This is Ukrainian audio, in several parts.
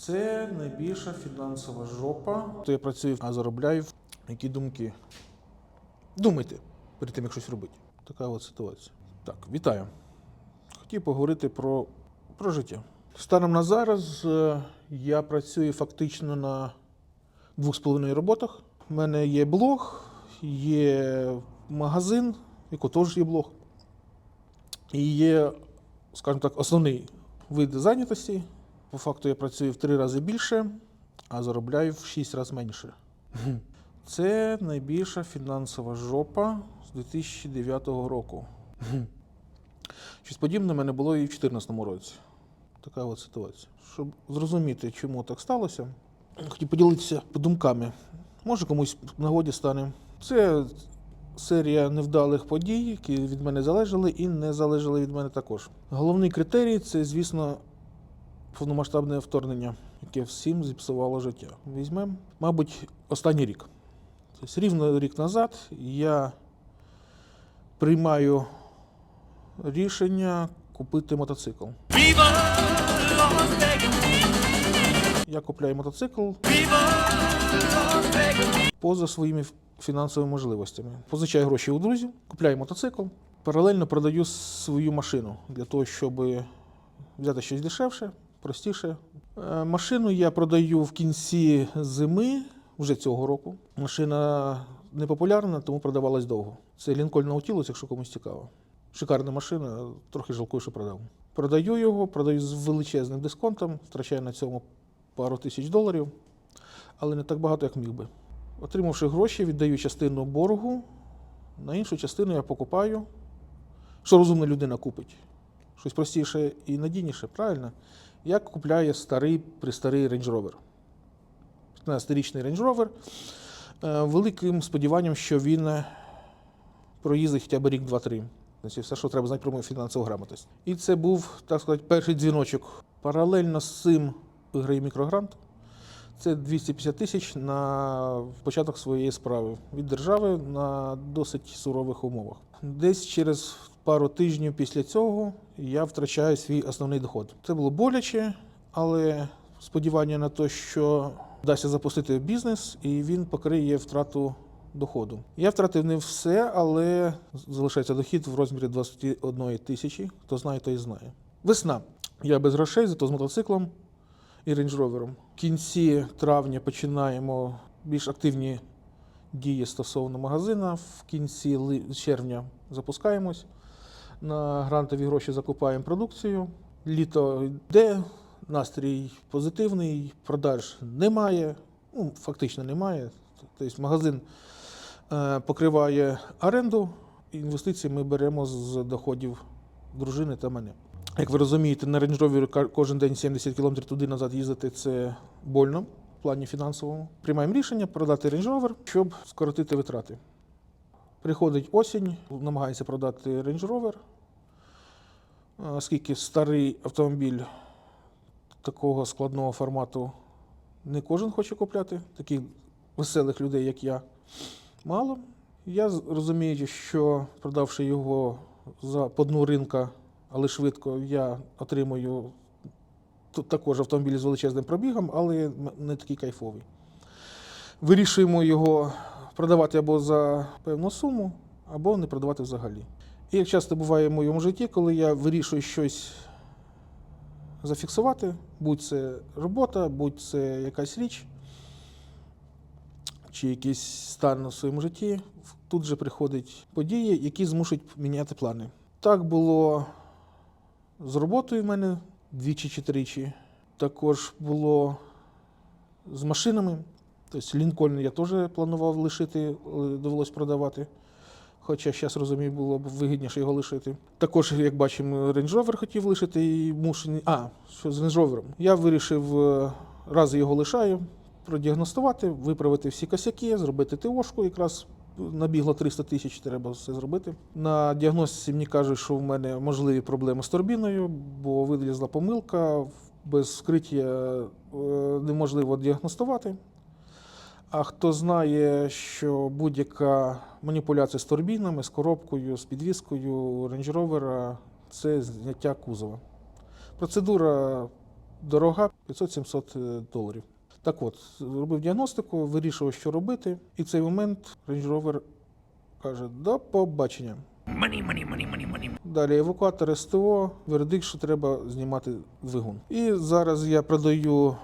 Це найбільша фінансова жопа. То я працюю, а заробляю. Які думки? Думайте перед тим, як щось робити. Така от ситуація. Так, вітаю. Хотів поговорити про, про життя. Станом на зараз е, я працюю фактично на двох з половиною роботах. У мене є блог, є магазин, який теж є блог. І є, скажімо так, основний вид зайнятості. По факту я працюю в три рази більше, а заробляю в шість разів менше. Це найбільша фінансова жопа з 2009 року. Щось подібне в мене було і в 2014 році. Така от ситуація. Щоб зрозуміти, чому так сталося, хотів поділитися думками. Може комусь в нагоді стане. Це серія невдалих подій, які від мене залежали і не залежали від мене також. Головний критерій це, звісно, повномасштабне вторгнення, яке всім зіпсувало життя. Візьмемо, мабуть, останній рік. Тобто рівно рік назад я приймаю рішення купити мотоцикл. Я купляю мотоцикл поза своїми фінансовими можливостями. Позичаю гроші у друзів, купляю мотоцикл, паралельно продаю свою машину для того, щоб взяти щось дешевше, простіше. Е, Машину я продаю в кінці зими вже цього року. Машина не популярна, тому продавалась довго. Це Lincoln Nautilus, якщо комусь цікаво. Шикарна машина, трохи жалкую, що продав. Продаю його, продаю з величезним дисконтом, втрачаю на цьому пару тисяч доларів, але не так багато, як міг би. Отримавши гроші, віддаю частину боргу, на іншу частину я покупаю. Що розумна людина купить? Щось простіше і надійніше, правильно? Я купляє старий пристарий Range Rover. 15-річний Range Rover. е, Великим сподіванням, що він е, проїздить хоча б рік, два-три. Значить, все, що треба знати про мою фінансову грамотність. І це був, так сказати, перший дзвіночок. Паралельно з цим виграє мікрогрант. Це 250 тисяч на початок своєї справи від держави на досить сурових умовах. Десь через пару тижнів після цього я втрачаю свій основний доход. Це було боляче, але сподівання на те, що вдасться запустити бізнес, і він покриє втрату доходу. Я втратив не все, але залишається дохід в розмірі 21 тисячі. Хто знає, той знає. Весна. Я без грошей, зато з мотоциклом і Range Rover. В кінці травня починаємо більш активні дії стосовно магазина. В кінці червня запускаємось. На грантові гроші закупаємо продукцію. Літо йде, настрій позитивний, продаж немає. Ну, фактично немає. Тобто магазин е, покриває оренду, інвестиції ми беремо з доходів дружини та мене. Як ви розумієте, на Range кожен день 70 км туди-назад їздити це больно в плані фінансовому. Приймаємо рішення продати Rover, щоб скоротити витрати. Приходить осінь, намагається продати Range Rover, оскільки старий автомобіль такого складного формату не кожен хоче купляти, таких веселих людей, як я, мало. Я розумію, що продавши його за по дну ринка, але швидко, я отримую також автомобіль з величезним пробігом, але не такий кайфовий. Вирішуємо його продавати або за певну суму, або не продавати взагалі. І як часто буває в моєму житті, коли я вирішую щось зафіксувати, будь це робота, будь це якась річ, чи якийсь стан у своєму житті, тут же приходять події, які змушують міняти плани. Так було з роботою в мене двічі чи тричі. Також було з машинами. Тобто Лінкольн я теж планував лишити, але довелось продавати. Хоча зараз розумію, було б вигідніше його лишити. Також, як бачимо, Range Rover хотів лишити і мушений. А, що з Range Rover. Я вирішив, е, раз його лишаю, продіагностувати, виправити всі косяки, зробити ТОшку. Якраз набігло 300 тисяч, треба все зробити. На діагностиці мені кажуть, що в мене можливі проблеми з турбіною, бо вилізла помилка, без вскриття е, неможливо діагностувати. А хто знає, що будь-яка маніпуляція з турбінами, з коробкою, з підвіскою Rover – це зняття кузова. Процедура дорога 500-700 доларів. Так от, робив діагностику, вирішував, що робити, і в цей момент Range Rover каже: до побачення. Money, money, money, money, money. Далі евакуатор СТО, вердикт, що треба знімати двигун. І зараз я продаю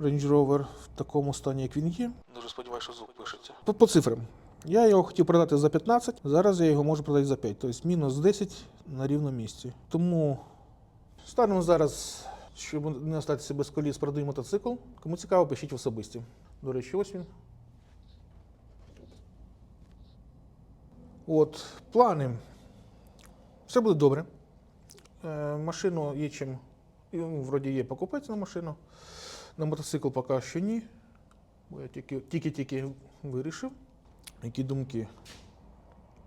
Range Rover в такому стані, як він є. Дуже сподіваюся, що звук пишеться. По, по цифрам. Я його хотів продати за 15, зараз я його можу продати за 5, тобто мінус 10 на рівному місці. Тому станемо зараз, щоб не остатися без коліс, продаю мотоцикл. Кому цікаво, пишіть в особисті. До речі, ось він. От, плани. Все буде добре. Е, машину є чим. ну, Вроді є покупець на машину. На мотоцикл поки що ні. Бо я тільки- тільки-тільки вирішив. Які думки.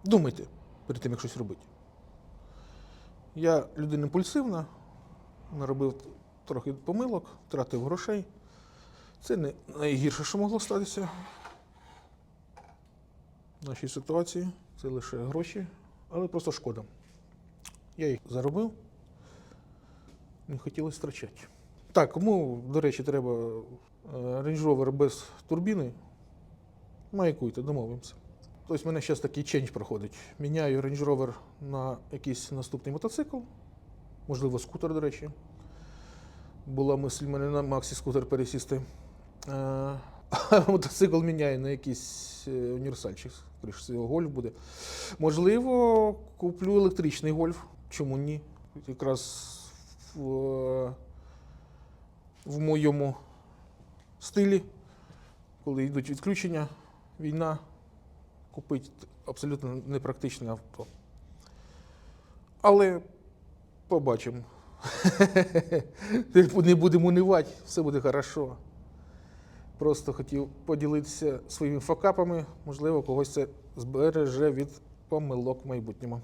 Думайте перед тим, як щось робити. Я людина імпульсивна, наробив трохи помилок, втратив грошей. Це не найгірше, що могло статися в нашій ситуації. Це лише гроші, але просто шкода. Я їх заробив, не хотілося втрачати. Так, кому, до речі, треба е, Range без турбіни, маякуйте, домовимося. Тобто в мене зараз такий чендж проходить. Міняю Range Rover на якийсь наступний мотоцикл, можливо, скутер, до речі. Була мисль мене на Максі скутер пересісти. Е, А мотоцикл міняю на якийсь е, універсальчик, скоріше гольф буде. Можливо, куплю електричний гольф. Чому ні? Якраз в, в моєму стилі, коли йдуть відключення, війна, купити абсолютно непрактичне авто. Але побачимо. Не будемо унивати, все буде хорошо. Просто хотів поділитися своїми факапами, можливо, когось це збереже від помилок в майбутньому.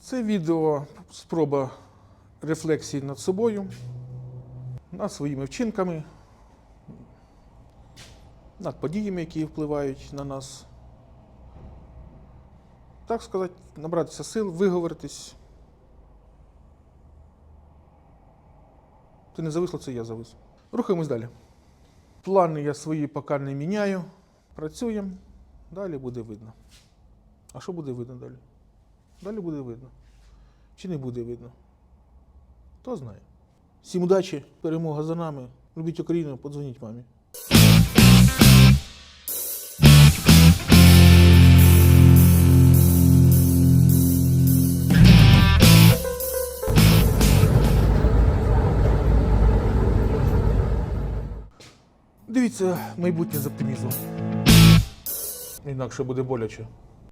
Це відео спроба рефлексії над собою, над своїми вчинками, над подіями, які впливають на нас. Так сказати, набратися сил, виговоритись. Ти не зависло, це я завис. Рухаємось далі. Плани я свої поки не міняю. Працюємо. Далі буде видно. А що буде видно далі? Далі буде видно. Чи не буде видно? Хто знає. Всім удачі, перемога за нами. Любіть Україну, подзвоніть мамі. Дивіться майбутнє з оптимізмом. Інакше буде боляче.